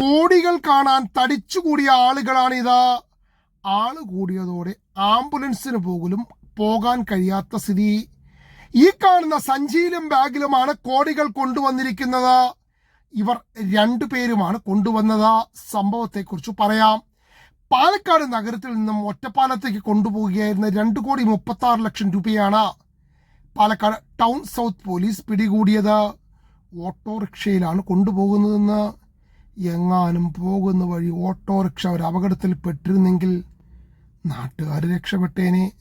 കോടികൾ കാണാൻ തടിച്ചുകൂടിയ ആളുകളാണ് ഇതാ ആൾ കൂടിയതോടെ ആംബുലൻസിന് പോകലും പോകാൻ കഴിയാത്ത സ്ഥിതി. ഈ കാണുന്ന സഞ്ചിയിലും ബാഗിലുമാണ് കോടികൾ കൊണ്ടുവന്നിരിക്കുന്നത്. ഇവർ രണ്ടു പേരുമാണ് കൊണ്ടുവന്നത്. സംഭവത്തെക്കുറിച്ച് പറയാം. പാലക്കാട് നഗരത്തിൽ നിന്നും ഒറ്റപ്പാലത്തേക്ക് കൊണ്ടുപോകുകയായിരുന്ന രണ്ട് കോടി മുപ്പത്തി ലക്ഷം രൂപയാണ് പാലക്കാട് ടൗൺ സൗത്ത് പോലീസ് പിടികൂടിയത്. ഓട്ടോറിക്ഷയിലാണ് കൊണ്ടുപോകുന്നതെന്ന് എങ്ങാനും പോകുന്ന വഴി ഓട്ടോറിക്ഷ ഒരു അപകടത്തിൽ പെട്ടിരുന്നെങ്കിൽ നാട്ടുകാർ രക്ഷപ്പെട്ടേനെ.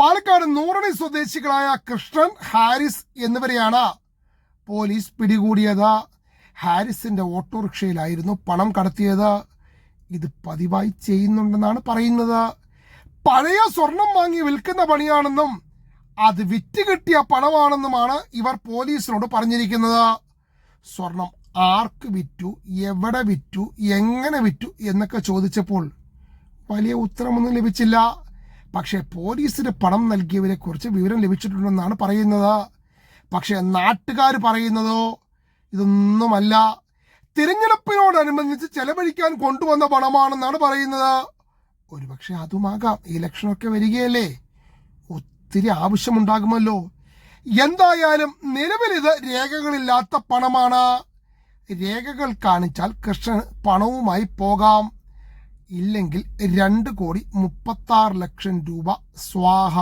പാലക്കാട് നൂറണി സ്വദേശികളായ കൃഷ്ണൻ ഹാരിസ് എന്നിവരെയാണ് പോലീസ് പിടികൂടിയത്. ഹാരിസിന്റെ ഓട്ടോറിക്ഷയിലായിരുന്നു പണം കടത്തിയത്. ഇത് പതിവായി ചെയ്യുന്നുണ്ടെന്നാണ് പറയുന്നത്. പഴയ സ്വർണം വാങ്ങി വിൽക്കുന്ന പണിയാണെന്നും അത് വിറ്റ് കിട്ടിയ പണമാണെന്നുമാണ് ഇവർ പോലീസിനോട് പറഞ്ഞിരിക്കുന്നത്. സ്വർണം ആർക്ക് വിറ്റു എവിടെ വിറ്റു എങ്ങനെ വിറ്റു എന്നൊക്കെ ചോദിച്ചപ്പോൾ വലിയ ഉത്തരമൊന്നും ലഭിച്ചില്ല. പക്ഷേ പോലീസിന് പണം നൽകിയവരെ കുറിച്ച് വിവരം ലഭിച്ചിട്ടുണ്ടെന്നാണ് പറയുന്നത്. പക്ഷേ നാട്ടുകാർ പറയുന്നതോ ഇതൊന്നുമല്ല. തിരഞ്ഞെടുപ്പിനോടനുബന്ധിച്ച് ചെലവഴിക്കാൻ കൊണ്ടുവന്ന പണമാണെന്നാണ് പറയുന്നത്. ഒരുപക്ഷെ അതുമാകാം. ഇലക്ഷനൊക്കെ വരികയല്ലേ? ഒത്തിരി ആവശ്യമുണ്ടാകുമല്ലോ. എന്തായാലും നിലവിൽ ഇത് രേഖകളില്ലാത്ത പണമാണ്. രേഖകൾ കാണിച്ചാൽ കൃഷ്ണൻ പണവുമായി പോകാം. ഇല്ലെങ്കിൽ രണ്ട് കോടി മുപ്പത്താറ് ലക്ഷം രൂപ സ്വാഹ.